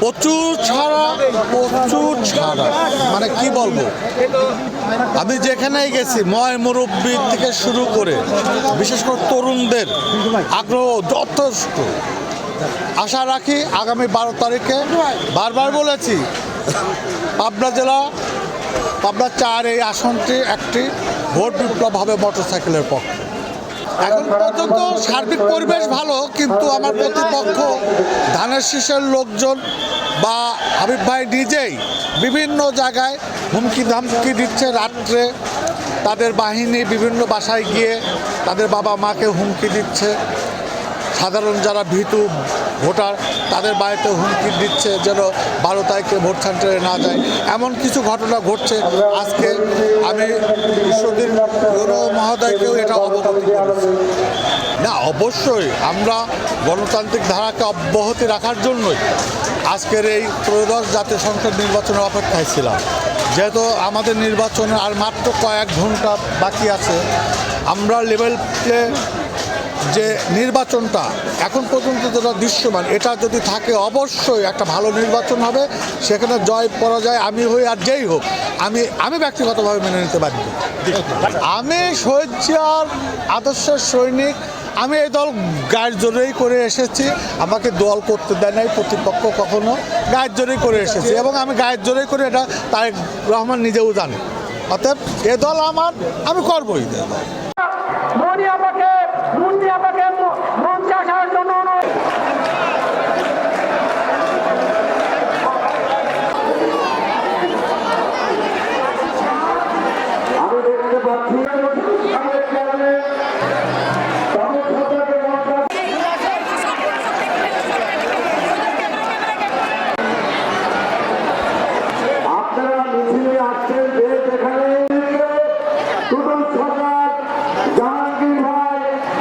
প্রচুর ছাড়া প্রচুর ছাড়া। মানে কি বলব? আমি যেখানেই গেছি, ময় মুরব্বী থেকে শুরু করে, বিশেষ করে তরুণদের আগ্রহ যথেষ্ট। আশা রাখি আগামী বারো তারিখে বারবার বলেছি, পাবনা জেলা, পাবনা চার এই আসনটি একটি ভোট বিপ্লব হবে মোটরসাইকেলের পক্ষে। এখন পর্যন্ত সার্বিক পরিবেশ ভালো, কিন্তু আমার প্রতিপক্ষ ধানের শীষের লোকজন বা হাবিব ভাই নিজেই বিভিন্ন জায়গায় হুমকি ধামকি দিচ্ছে রাত্রে। তাদের বাহিনী বিভিন্ন বাসায় গিয়ে তাদের বাবা মাকে হুমকি দিচ্ছে। সাধারণ যারা ভীতু ভোটার তাদের বাড়িতে হুমকি দিচ্ছে যেন বারো তারিখে ভোট সেন্টারে না যায়। এমন কিছু ঘটনা ঘটছে। আজকে আমি ঈশ্বরদীন গৌর মহোদয়কেও এটা অবগত না, অবশ্যই আমরা গণতান্ত্রিক ধারাকে অব্যাহতি রাখার জন্যই আজকের এই ত্রয়োদশ জাতীয় সংসদ নির্বাচনের অপেক্ষায় ছিলাম। যেহেতু আমাদের নির্বাচনে আর মাত্র কয়েক ঘণ্টা বাকি আছে, আমরা লেভেল প্লে যে নির্বাচনটা এখন পর্যন্ত যেটা দৃশ্যমান, এটা যদি থাকে অবশ্যই একটা ভালো নির্বাচন হবে, সেখানে জয় পরাজয়, আমি হই আর যেই হোক, আমি আমি ব্যক্তিগতভাবে মেনে নিতে পারি আমি শহীদার আদর্শের সৈনিক, আমি এই দল গায়ের জোরেই করে এসেছি, আমাকে দল করতে দেয় নাই প্রতিপক্ষ কখনো, গায়ের জোরেই করে এসেছি এবং আমি গায়ের জোরেই করে এটা তারেক রহমান নিজেও জানে। অতএব এ দল আমার, আমি করবই। দল আপাকে